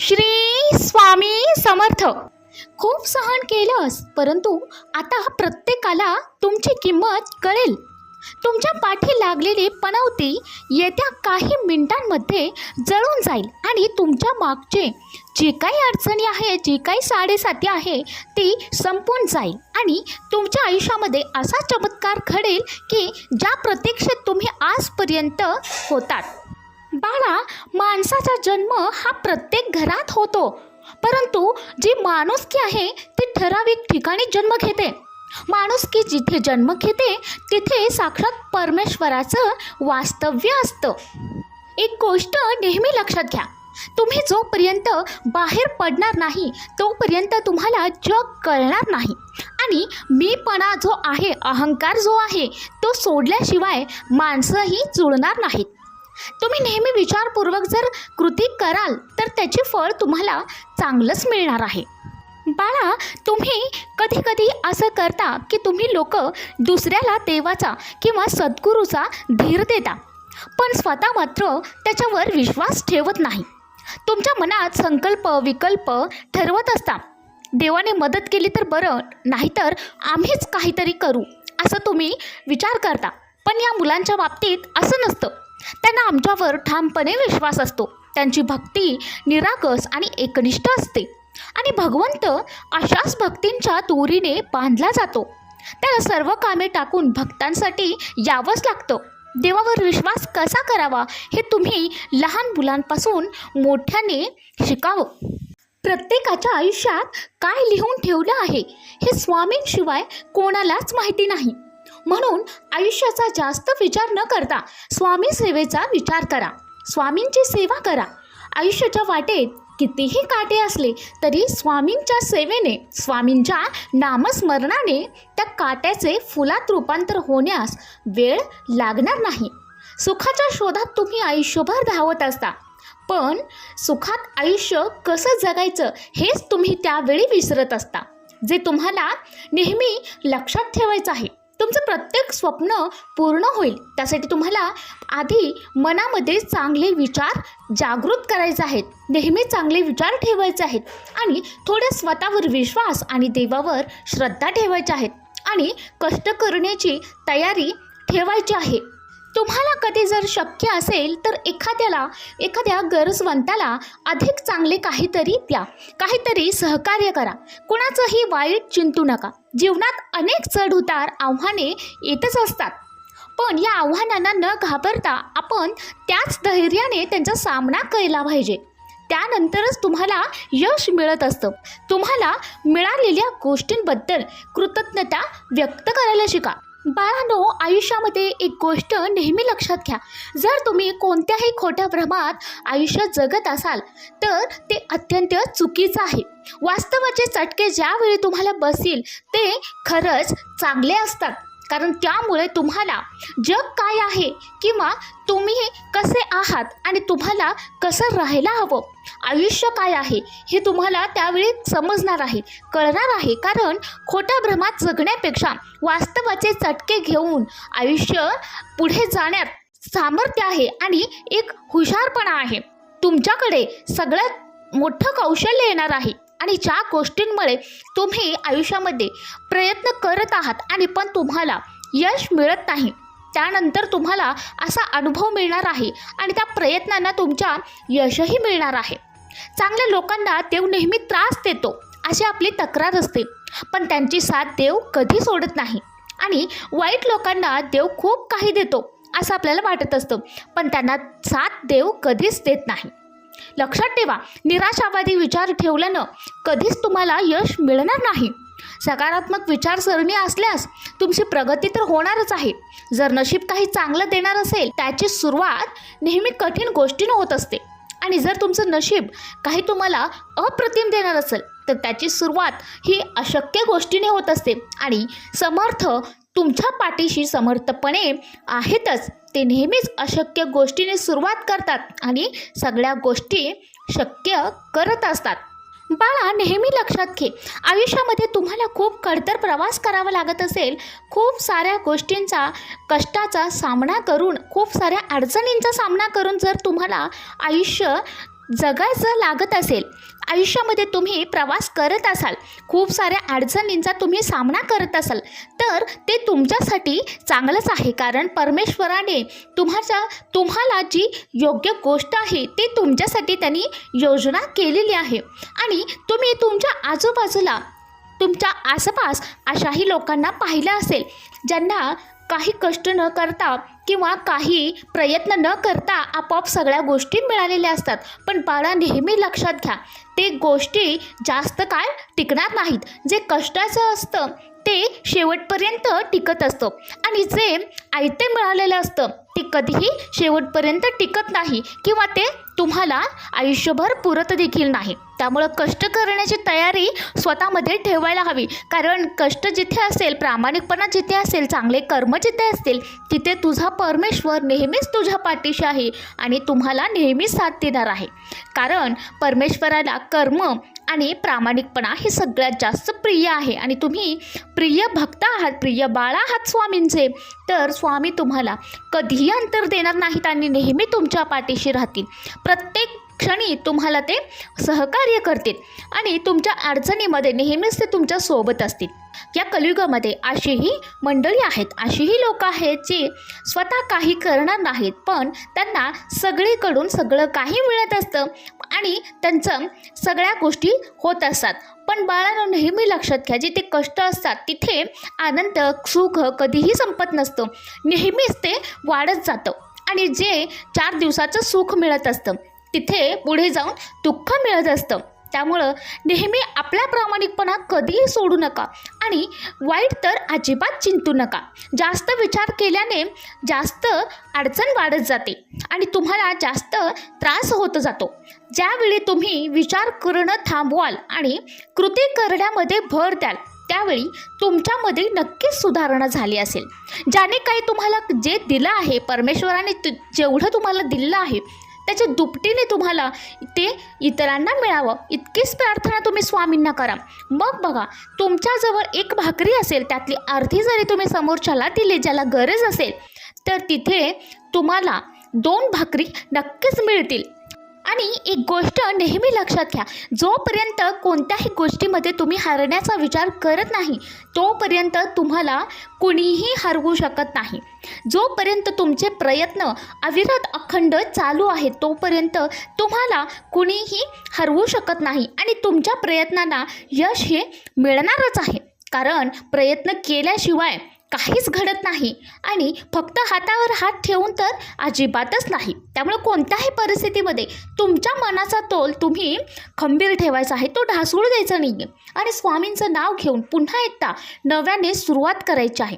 श्री स्वामी समर्थ. खूप सहन केलंस परंतु आता प्रत्येकाला तुमची किंमत कळेल. तुमच्या पाठी लागलेली पनवती येत्या काही मिनिटांमध्ये जळून जाईल आणि तुमच्या मागचे जे काही अडचणी आहे जी काही साडेसाती आहे ती संपून जाईल. आणि तुमच्या आयुष्यामध्ये असा चमत्कार घडेल की ज्या प्रतीक्षेत तुम्ही आजपर्यंत होतात. बाळा माणसाचा जन्म हा प्रत्येक घरात होतो. परंतु जी माणुसकी आहे ती ठराविक ठिकाणी जन्म घेते. माणुसकी जिथे जन्म घेते तिथे साक्षात परमेश्वराचं वास्तव्य असतं. एक गोष्ट नेहमी लक्षात घ्या. तुम्ही जोपर्यंत बाहेर पडणार नाही तोपर्यंत तुम्हाला जग कळणार नाही. आणि मीपणा जो आहे अहंकार जो आहे तो सोडल्याशिवाय माणसंही जुळणार नाहीत. तुम्ही नेहमी विचारपूर्वक जर कृती कराल तर त्याचे फळ तुम्हाला चांगलंच मिळणार आहे. बाळा तुम्ही कधी कधी असं करता की तुम्ही लोक दुसऱ्याला देवाचा किंवा सद्गुरूचा धीर देता पण स्वतः मात्र त्याच्यावर विश्वास ठेवत नाही. तुमच्या मनात संकल्प विकल्प ठरवत असता. देवाने मदत केली तर बरं नाहीतर आम्हीच काहीतरी करू असं तुम्ही विचार करता. पण या मुलांच्या बाबतीत असं नसतं. त्यांना आमच्यावर ठामपणे विश्वास असतो. त्यांची भक्ती निरागस आणि एकनिष्ठ असते. आणि भगवंत अशाच भक्तींच्या दोरीने बांधला जातो. त्याला सर्व कामे टाकून भक्तांसाठी यावंच लागतं. देवावर विश्वास कसा करावा हे तुम्ही लहान मुलांपासून मोठ्याने शिकावं. प्रत्येकाच्या आयुष्यात काय लिहून ठेवलं आहे हे स्वामींशिवाय कोणालाच माहिती नाही. म्हणून आयुष्याचा जास्त विचार न करता स्वामी सेवेचा विचार करा. स्वामींची सेवा करा. आयुष्याच्या वाटेत कितीही काटे असले तरी स्वामींच्या सेवेने स्वामींच्या नामस्मरणाने त्या काट्याचे फुलात रूपांतर होण्यास वेळ लागणार नाही. सुखाच्या शोधात तुम्ही आयुष्यभर धावत असता. पण सुखात आयुष्य कसं जगायचं हेच तुम्ही त्यावेळी विसरत असता. जे तुम्हाला नेहमी लक्षात ठेवायचं आहे. तुमचं प्रत्येक स्वप्न पूर्ण होईल. त्यासाठी तुम्हाला आधी मनामध्ये चांगले विचार जागृत करायचे आहेत. नेहमी चांगले विचार ठेवायचे आहेत. आणि थोड्या स्वतःवर विश्वास आणि देवावर श्रद्धा ठेवायच्या आहेत. आणि कष्ट करण्याची तयारी ठेवायची आहे. तुम्हाला कधी जर शक्य असेल तर एखाद्याला एखाद्या गरजवंताला अधिक चांगले काहीतरी द्या. काहीतरी सहकार्य करा. कुणाचंही वाईट चिंतू नका. जीवनात अनेक चढ उतार आव्हाने येतच असतात. पण या आव्हानांना न घाबरता आपण त्याच धैर्याने त्यांचा सामना केला पाहिजे. त्यानंतरच तुम्हाला यश मिळत असतं. तुम्हाला मिळालेल्या गोष्टींबद्दल कृतज्ञता व्यक्त करायला शिका. बाळानो आयुष्यामध्ये एक गोष्ट नेहमी लक्षात घ्या. जर तुम्ही कोणत्याही खोट्या भ्रमात आयुष्य जगत असाल तर ते अत्यंत चुकीचं आहे. वास्तवाचे चटके ज्यावेळी तुम्हाला बसतील ते खरंच चांगले असतात. कारण त्यामुळे तुम्हाला जग काय आहे किंवा तुम्ही कसे आहात आणि तुम्हाला कसं राहायला हवं? आयुष्य काय आहे हे तुम्हाला त्यावेळी समजणार आहे कळणार आहे. कारण खोट्या भ्रमात जगण्यापेक्षा वास्तवाचे चटके घेऊन आयुष्य पुढे जाण्यात सामर्थ्य आहे आणि एक हुशारपणा आहे. तुमच्याकडे सगळ्यात मोठं कौशल्य येणार आहे. आणि ज्या गोष्टींमुळे तुम्ही आयुष्यामध्ये प्रयत्न करत आहात आणि पण तुम्हाला यश मिळत नाही त्यानंतर तुम्हाला असा अनुभव मिळणार आहे आणि त्या प्रयत्नांना तुमच्या यशही मिळणार आहे. चांगल्या लोकांना देव नेहमी त्रास देतो अशी आपली तक्रार असते. पण त्यांची साथ देव कधी सोडत नाही आणि वाईट लोकांना देव खूप काही देतो असं आपल्याला वाटत असतं. पण त्यांना साथ देव कधीच देत नाही. लक्षात ठेवा निराशावादी विचार ठेवल्यानं कधीच तुम्हाला यश मिळणार नाही. सकारात्मक विचारसरणी असल्यास तुमची प्रगती तर होणारच आहे. जर नशीब काही चांगलं देणार असेल त्याची सुरुवात नेहमी कठीण गोष्टीनं होत असते. आणि जर तुमचं नशीब काही तुम्हाला अप्रतिम देणार असेल तर त्याची सुरुवात ही अशक्य गोष्टीने होत असते. आणि समर्थ तुमच्या पाठीशी समर्थपणे आहेतच. ते नेहमीच अशक्य गोष्टीने सुरुवात करतात आणि सगळ्या गोष्टी शक्य करत असतात. बाळा नेहमी लक्षात घे. आयुष्यामध्ये तुम्हाला खूप कडतर प्रवास करावा लागत असेल. खूप साऱ्या गोष्टींचा कष्टाचा सामना करून खूप साऱ्या अडचणींचा सामना करून जर तुम्हाला आयुष्य जगायचं लागत असेल आयुष्यामध्ये तुम्ही प्रवास करत असाल खूप साऱ्या अडचणींचा तुम्ही सामना करत असाल तर ते तुमच्यासाठी चांगलंच आहे. कारण परमेश्वराने तुम्हाच्या तुम्हाला जी योग्य गोष्ट आहे ती तुमच्यासाठी त्यांनी योजना केलेली आहे. आणि तुम्ही तुमच्या आजूबाजूला तुमच्या आसपास अशाही लोकांना पाहिलं असेल ज्यांना काही कष्ट न करता किंवा काही प्रयत्न न करता आपोआप सगळ्या गोष्टी मिळालेल्या असतात. पण बाळा नेहमी लक्षात घ्या ते गोष्टी जास्त काळ टिकणार नाहीत. जे कष्टाचं असतं ते शेवटपर्यंत टिकत असतं. आणि जे आयते मिळालेलं असतं ते कधीही शेवटपर्यंत टिकत नाही किंवा ते तुम्हाला आयुष्यभर पुरत देखील नाही. त्यामुळं कष्ट करण्याची तयारी स्वतःमध्ये ठेवायला हवी. कारण कष्ट जिथे असेल प्रामाणिकपणा जिथे असेल चांगले कर्म जिथे असतील तिथे तुझा परमेश्वर नेहमीच तुझ्या पाठीशी आहे आणि तुम्हाला नेहमीच साथ देणार आहे. कारण परमेश्वराला कर्म आणि प्रामाणिकपणा हे सगळ्यात जास्त प्रिय आहे. आणि तुम्ही प्रिय भक्त आहात प्रिय बाळा आहात स्वामींचे तर स्वामी तुम्हाला कधीही अंतर देणार नाहीत आणि नेहमी तुमच्या पाठीशी राहतील. प्रत्येक क्षणी तुम्हाला ते सहकार्य करतील आणि तुमच्या अडचणीमध्ये नेहमीच ते तुमच्यासोबत असतील. या कलियुगामध्ये अशीही मंडळी आहेत अशीही लोक आहेत जी स्वतः काही करणार नाहीत पण त्यांना सगळीकडून सगळं काही मिळत असतं आणि त्यांचं सगळ्या गोष्टी होत असतात. पण बाळांनो नेहमी लक्षात घ्या जिथे कष्ट असतात तिथे आनंद सुख कधीही संपत नसतं. नेहमीच ते वाढत जातं आणि जे चार दिवसाचं सुख मिळत असतं तिथे पुढे जाऊन दुःख मिळत असतं. त्यामुळं नेहमी आपला प्रामाणिकपणा कधीही सोडू नका आणि वाईट तर अजिबात चिंतू नका. जास्त विचार केल्याने जास्त अडचण वाढत जाते आणि तुम्हाला जास्त त्रास होत जातो. ज्यावेळी तुम्ही विचार करणं थांबवाल आणि कृती करण्यामध्ये भर द्याल त्यावेळी तुमच्यामध्ये नक्कीच सुधारणा झाली असेल. ज्याने काही तुम्हाला जे दिलं आहे परमेश्वराने जेवढं तुम्हाला दिलं आहे त्याच्या दुपटीने तुम्हाला ते इतरांना मिळावं. इतकीच प्रार्थना तुम्ही स्वामींना करा. मग बघा तुमच्याजवळ एक भाकरी असेल त्यातली अर्धी जरी तुम्ही समोरच्याला दिली ज्याला गरज असेल तर तिथे तुम्हाला दोन भाकरी नक्कीच मिळतील. आणि एक गोष्ट नेहमी लक्षात घ्या. जोपर्यंत कोणत्याही गोष्टीमध्ये तुम्ही हरण्याचा विचार करत नाही तोपर्यंत तुम्हाला कुणीही हरवू शकत नाही. जोपर्यंत तुमचे प्रयत्न अविरत अखंड चालू आहेत तोपर्यंत तुम्हाला कुणीही हरवू शकत नाही आणि तुमच्या प्रयत्नांना यश हे मिळणारच आहे. कारण प्रयत्न केल्याशिवाय काहीच घडत नाही आणि फक्त हातावर हात ठेवून तर अजिबातच नाही. त्यामुळे कोणत्याही परिस्थितीमध्ये तुमच्या मनाचा तोल तुम्ही खंबीर ठेवायचा आहे. तो ढासळू द्यायचा नाही आहे आणि स्वामींचं नाव घेऊन पुन्हा एकदा नव्याने सुरुवात करायची आहे.